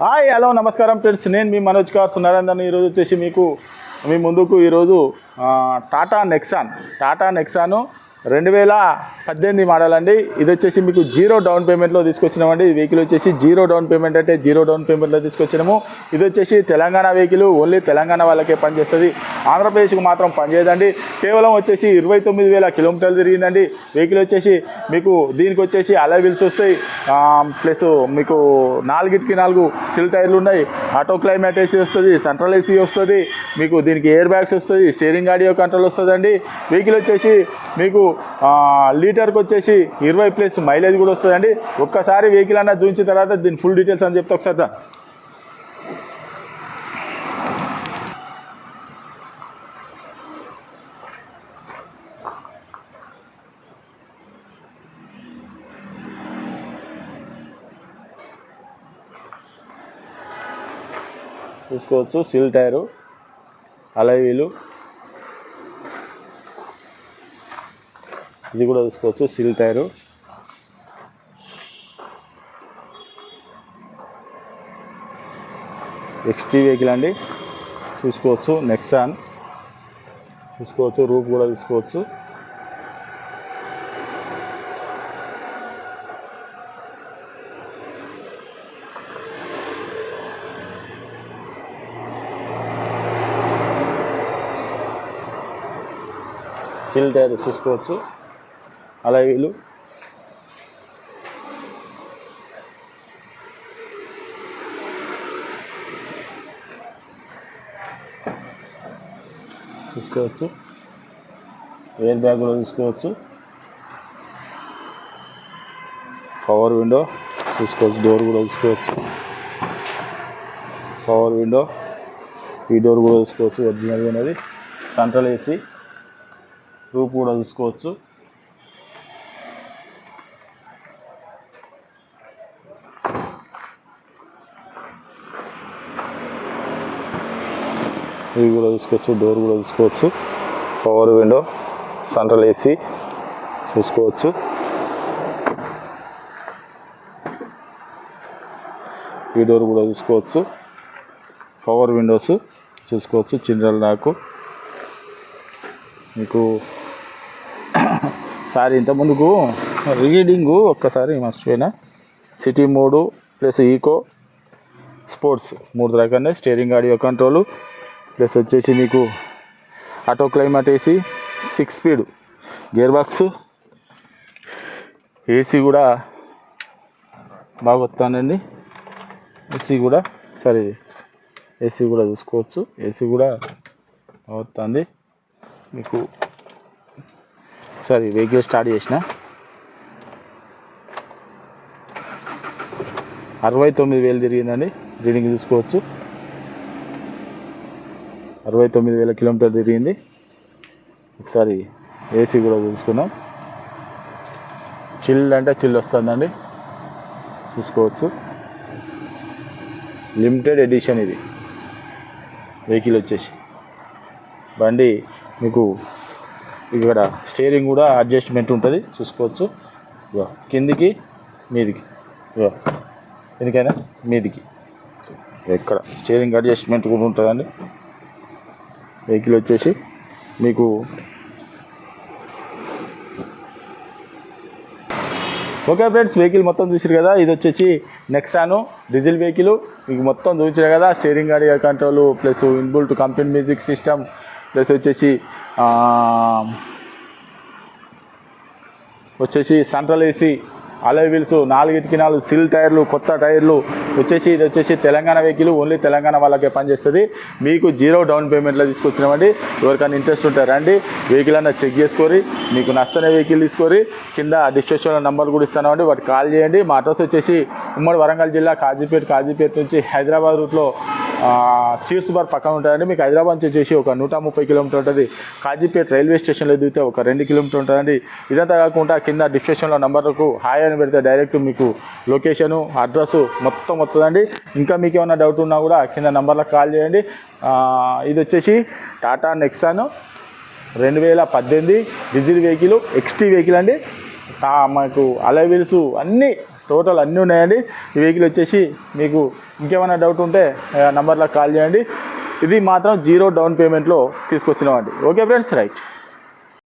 Hi hello నమస్కారం friends. నేను మీ Manoj cars Narender ఈరోజు వచ్చేసి మీకు మీ ముందుకు ఈరోజు టాటా నెక్సాన్. టాటా నెక్సాను రెండు వేల పద్దెనిమిది మోడల్ అండి. ఇది వచ్చేసి మీకు జీరో డౌన్ పేమెంట్లో తీసుకొచ్చినామండి. ఈ వెహికల్ వచ్చేసి జీరో డౌన్ పేమెంట్ అంటే జీరో డౌన్ పేమెంట్లో తీసుకొచ్చినాము. ఇది వచ్చేసి తెలంగాణ వెహికల్ ఓన్లీ తెలంగాణ వాళ్ళకే పనిచేస్తుంది. ఆంధ్రప్రదేశ్కి మాత్రం పనిచేయదండి. కేవలం వచ్చేసి ఇరవై తొమ్మిది వేల కిలోమీటర్లు తిరిగిందండి. వెహికల్ వచ్చేసి మీకు దీనికి వచ్చేసి అలా వీల్స్ వస్తాయి. ప్లస్ మీకు నాలుగిటికి నాలుగు సిల్ టైర్లు ఉన్నాయి. ఆటో క్లైమేట్ ఏసీ వస్తుంది సెంట్రల్ ఏసీ వస్తుంది మీకు దీనికి ఎయిర్ బ్యాగ్స్ వస్తుంది స్టీరింగ్ ఆడియో కంట్రోల్ వస్తుందండి. వెహికల్ వచ్చేసి మీకు లీటర్కి వచ్చేసి ఇరవై ప్లస్ మైలేజ్ కూడా వస్తుందండి. ఒక్కసారి వెహికల్ అన్న చూపించిన తర్వాత దీని ఫుల్ డీటెయిల్స్ అని చెప్తే ఒకసారి తీసుకోవచ్చు. సిల్ టైరు అలైవీలు ఇది కూడా తీసుకోవచ్చు సిల్ టైరు. ఎక్స్టీ వెహికల్ అండి. చూసుకోవచ్చు నెక్సాన్ చూసుకోవచ్చు రూప్ కూడా తీసుకోవచ్చు. సీల్ టైర్ చూసుకోవచ్చు అలా వీలు చూసుకోవచ్చు ఎయిర్ బ్యాగ్ కూడా చూసుకోవచ్చు పవర్ విండో చూసుకోవచ్చు డోర్ కూడా చూసుకోవచ్చు పవర్ విండో ఈ డోర్ కూడా చూసుకోవచ్చు ఒరిజినల్గా ఉన్నది. Central AC. రూప్ కూడా చూసుకోవచ్చు. ఇవి కూడా చూసుకోవచ్చు డోర్ కూడా చూసుకోవచ్చు. పవర్ విండో సెంట్రల్ ఏసీ చూసుకోవచ్చు. ఈ డోర్ కూడా చూసుకోవచ్చు. పవర్ విండోస్ చూసుకోవచ్చు చిల్డ్రన్ నాకు. మీకు సారీ ఇంత ముందుకు రీడింగు ఒక్కసారి మర్చిపోయినా. City mode plus eco sports మూడు రకాలే స్టీరింగ్ ఆడియో కంట్రోల్ ప్లస్ వచ్చేసి మీకు auto climate AC six speed. Gear box AC కూడా బాగా వస్తానండి ఏసీ కూడా సరే ఏసీ కూడా చూసుకోవచ్చు. ఏసీ కూడా వస్తుంది మీకు ఒకసారి వెహికల్ స్టార్ట్ చేసిన. అరవై తొమ్మిది వేలు తిరిగిందండి. రీడింగ్ చూసుకోవచ్చు. అరవై తొమ్మిది వేల కిలోమీటర్ తిరిగింది. ఒకసారి ఏసీ కూడా చూసుకుందాం. చిల్ అంటే చిల్ వస్తుందండి. చూసుకోవచ్చు. లిమిటెడ్ ఎడిషన్ ఇది. వెహికల్ వచ్చేసి. బండి మీకు ఇక్కడ స్టీరింగ్ కూడా అడ్జస్ట్మెంట్ ఉంటుంది చూసుకోవచ్చు. ఇగో కిందికి మీదికి. ఇగో ఎందుకైనా మీదికి. ఎక్కడ స్టీరింగ్ అడ్జస్ట్మెంట్ కూడా ఉంటుందండి. వెహికల్ వచ్చేసి మీకు ఓకే ఫ్రెండ్స్ వెహికల్ మొత్తం చూసారు కదా? ఇది వచ్చేసి నెక్సాను డీజిల్ వెహికల్ మీకు మొత్తం చూసారు కదా? స్టీరింగ్ గాడి control plus inbuilt company music system plus వచ్చేసి వచ్చేసి సెంట్రల్ ఏసీ అలై వీల్స్ నాలుగిటికి నాలుగు సిల్ టైర్లు కొత్త టైర్లు వచ్చేసి ఇది వచ్చేసి తెలంగాణ వెహికల్ ఓన్లీ తెలంగాణ వాళ్ళకే పనిచేస్తుంది. మీకు జీరో డౌన్ పేమెంట్లో తీసుకొచ్చినామండి. ఎవరికైనా ఇంట్రెస్ట్ ఉంటే రండి. వెహికల్ అన్న చెక్ చేసుకోరి. మీకు నచ్చని వెహికల్ తీసుకొని కింద డిస్క్రిప్షన్లో నెంబర్ కూడా ఇస్తానండి వాటి కాల్ చేయండి. మా అడ్రస్ వచ్చేసి ఉమ్మడి వరంగల్ జిల్లా కాజీపేట కాజీపేట నుంచి హైదరాబాద్ రూట్లో చీర్స్ బార్ పక్కన ఉంటుందండి. మీకు హైదరాబాద్ నుంచి వచ్చేసి ఒక నూట ముప్పై కిలోమీటర్ ఉంటుంది. కాజీపేట రైల్వే స్టేషన్లో దిగితే ఒక రెండు కిలోమీటర్ ఉంటుందండి. ఇదంతా కాకుండా కింద డిస్క్రిప్షన్లో నంబర్కు హాయ్ అని పెడితే డైరెక్ట్ మీకు లొకేషను అడ్రస్ మొత్తం వస్తుందండి. ఇంకా మీకు ఏమైనా డౌట్ ఉన్నా కూడా కింద నంబర్లకు కాల్ చేయండి. ఇది వచ్చేసి టాటా నెక్సాను రెండు వేల పద్దెనిమిది డీజిల్ వెహికల్ ఎక్స్టీ వెహికల్ అండి. మాకు మనకు అన్నీ టోటల్ అన్నీ ఉన్నాయండి. ఈ వెహికల్ వచ్చేసి మీకు ఇంకేమైనా డౌట్ ఉంటే నంబర్లకు కాల్ చేయండి. ఇది మాత్రం జీరో డౌన్ పేమెంట్లో తీసుకొచ్చినామండి. Okay friends right.